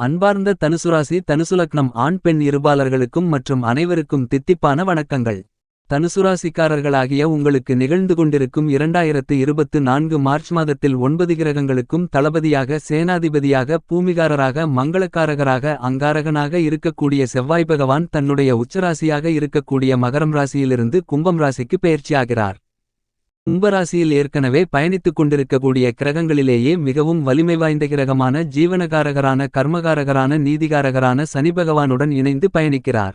அன்பார்ந்த தனுசுராசி தனுசுலக்னம் ஆண் பெண் இருபாலர்களுக்கும் மற்றும் அனைவருக்கும் தித்திப்பான வணக்கங்கள். தனுசுராசிக்காரர்களாகிய உங்களுக்கு நிகழ்ந்து கொண்டிருக்கும் இரண்டாயிரத்து இருபத்து நான்கு மார்ச் மாதத்தில் ஒன்பது கிரகங்களுக்கும் தளபதியாக சேனாதிபதியாக பூமிகாரராக மங்களக்காரகராக அங்காரகனாக இருக்கக்கூடிய செவ்வாய் பகவான் தன்னுடைய உச்சராசியாக இருக்கக்கூடிய மகரம் ராசியிலிருந்து கும்பம் ராசிக்கு பெயர்ச்சியாகிறார். கும்பராசியில் ஏற்கனவே பயணித்துக் கொண்டிருக்கக்கூடிய கிரகங்களிலேயே மிகவும் வலிமை வாய்ந்த கிரகமான ஜீவனகாரகரான கர்மகாரகரான நீதிகாரகரான சனி பகவானுடன் இணைந்து பயணிக்கிறார்.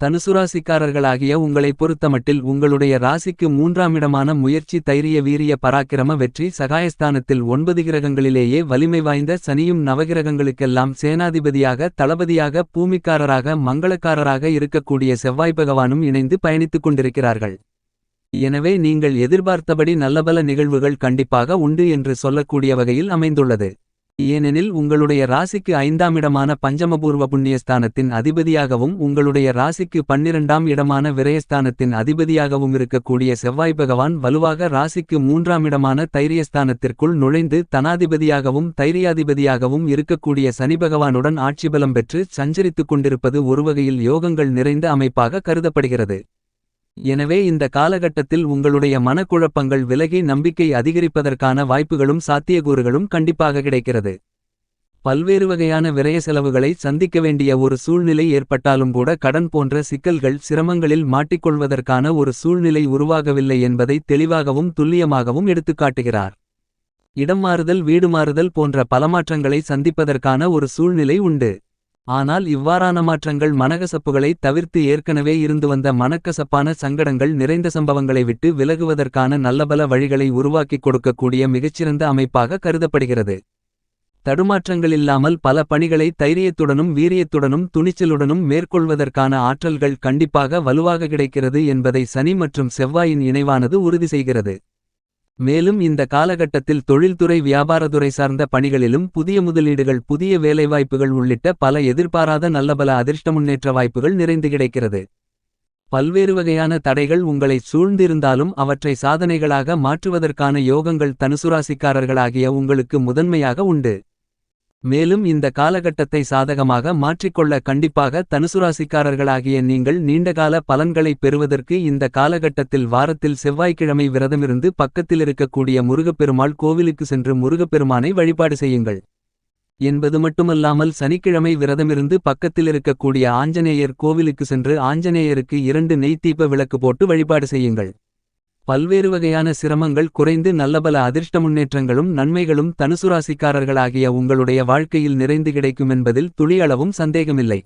தனுசுராசிக்காரர்களாகிய உங்களை பொறுத்தமட்டில் உங்களுடைய ராசிக்கு மூன்றாமிடமான முயற்சி தைரிய வீரிய பராக்கிரம வெற்றி சகாயஸ்தானத்தில் ஒன்பது கிரகங்களிலேயே வலிமை வாய்ந்த சனியும் நவகிரகங்களுக்கெல்லாம் சேனாதிபதியாக தளபதியாக பூமிக்காரராக மங்களக்காரராக இருக்கக்கூடிய செவ்வாய் பகவானும் இணைந்து பயணித்துக் கொண்டிருக்கிறார்கள். எனவே நீங்கள் எதிர்பார்த்தபடி நல்லபல நிகழ்வுகள் கண்டிப்பாக உண்டு என்று சொல்லக்கூடிய வகையில் அமைந்துள்ளது. ஏனெனில் உங்களுடைய ராசிக்கு ஐந்தாம் இடமான பஞ்சமபூர்வ புண்ணியஸ்தானத்தின் அதிபதியாகவும் உங்களுடைய ராசிக்கு பன்னிரண்டாம் இடமான விரயஸ்தானத்தின் அதிபதியாகவும் இருக்கக்கூடிய செவ்வாய் பகவான் வலுவாக ராசிக்கு மூன்றாம் இடமான தைரியஸ்தானத்திற்குள் நுழைந்து தனாதிபதியாகவும் தைரியாதிபதியாகவும் இருக்கக்கூடிய சனி பகவானுடன் ஆட்சிபலம் பெற்று சஞ்சரித்துக் கொண்டிருப்பது ஒருவகையில் யோகங்கள் நிறைந்த அமைப்பாக கருதப்படுகிறது. எனவே இந்த காலகட்டத்தில் உங்களுடைய மனக்குழப்பங்கள் விலகி நம்பிக்கை அதிகரிப்பதற்கான வாய்ப்புகளும் சாத்தியக்கூறுகளும் கண்டிப்பாக கிடைக்கிறது. பல்வேறு வகையான விரய செலவுகளை சந்திக்க வேண்டிய ஒரு சூழ்நிலை ஏற்பட்டாலும் கூட கடன் போன்ற சிக்கல்கள் சிரமங்களில் மாட்டிக்கொள்வதற்கான ஒரு சூழ்நிலை உருவாகவில்லை என்பதை தெளிவாகவும் துல்லியமாகவும் எடுத்துக்காட்டுகிறார் இடம் மாறுதல் வீடு மாறுதல் போன்ற பலமாற்றங்களை சந்திப்பதற்கான ஒரு சூழ்நிலை உண்டு. ஆனால் இவ்வாறான மாற்றங்கள் மனகசப்புகளை தவிர்த்து ஏற்கனவே இருந்து வந்த மனக்கசப்பான சங்கடங்கள் நிறைந்த சம்பவங்களை விட்டு விலகுவதற்கான நல்லபல வழிகளை உருவாக்கிக் கொடுக்கக்கூடிய மிகச்சிறந்த அமைப்பாக கருதப்படுகிறது. தடுமாற்றங்களில்லாமல் பல பணிகளை தைரியத்துடனும் வீரியத்துடனும் துணிச்சலுடனும் மேற்கொள்வதற்கான ஆற்றல்கள் கண்டிப்பாக வலுவாக கிடைக்கிறது என்பதை சனி மற்றும் செவ்வாயின் இணைவானது உறுதி செய்கிறது. மேலும் இந்த காலகட்டத்தில் தொழில்துறை வியாபாரத்துறை சார்ந்த பணிகளிலும் புதிய முதலீடுகள் புதிய வேலைவாய்ப்புகள் உள்ளிட்ட பல எதிர்பாராத நல்லபல அதிர்ஷ்ட முன்னேற்ற வாய்ப்புகள் நிறைந்து கிடைக்கிறது. பல்வேறு வகையான தடைகள் உங்களை சூழ்ந்திருந்தாலும் அவற்றை சாதனைகளாக மாற்றுவதற்கான யோகங்கள் தனுசுராசிக்காரர்களாகிய உங்களுக்கு முதன்மையாக உண்டு. மேலும் இந்த காலகட்டத்தை சாதகமாக மாற்றிக்கொள்ள கண்டிப்பாக தனுசுராசிக்காரர்களாகிய நீங்கள் நீண்டகால பலன்களை பெறுவதற்கு இந்த காலகட்டத்தில் வாரத்தில் செவ்வாய்க்கிழமை விரதமிருந்து பக்கத்தில் இருக்கக்கூடிய முருகப்பெருமாள் கோவிலுக்கு சென்று முருகப்பெருமானை வழிபாடு செய்யுங்கள். என்பது மட்டுமல்லாமல் சனிக்கிழமை விரதமிருந்து பக்கத்தில் இருக்கக்கூடிய ஆஞ்சநேயர் கோவிலுக்கு சென்று ஆஞ்சநேயருக்கு இரண்டு நெய்த்தீப விளக்கு போட்டு வழிபாடு செய்யுங்கள். பல்வேறு வகையான சிரமங்கள் குறைந்து நல்லபல அதிர்ஷ்ட முன்னேற்றங்களும் நன்மைகளும் தனுசுராசிக்காரர்களாகிய உங்களுடைய வாழ்க்கையில் நிறைந்து கிடைக்கும் என்பதில் துளியளவும் சந்தேகமில்லை.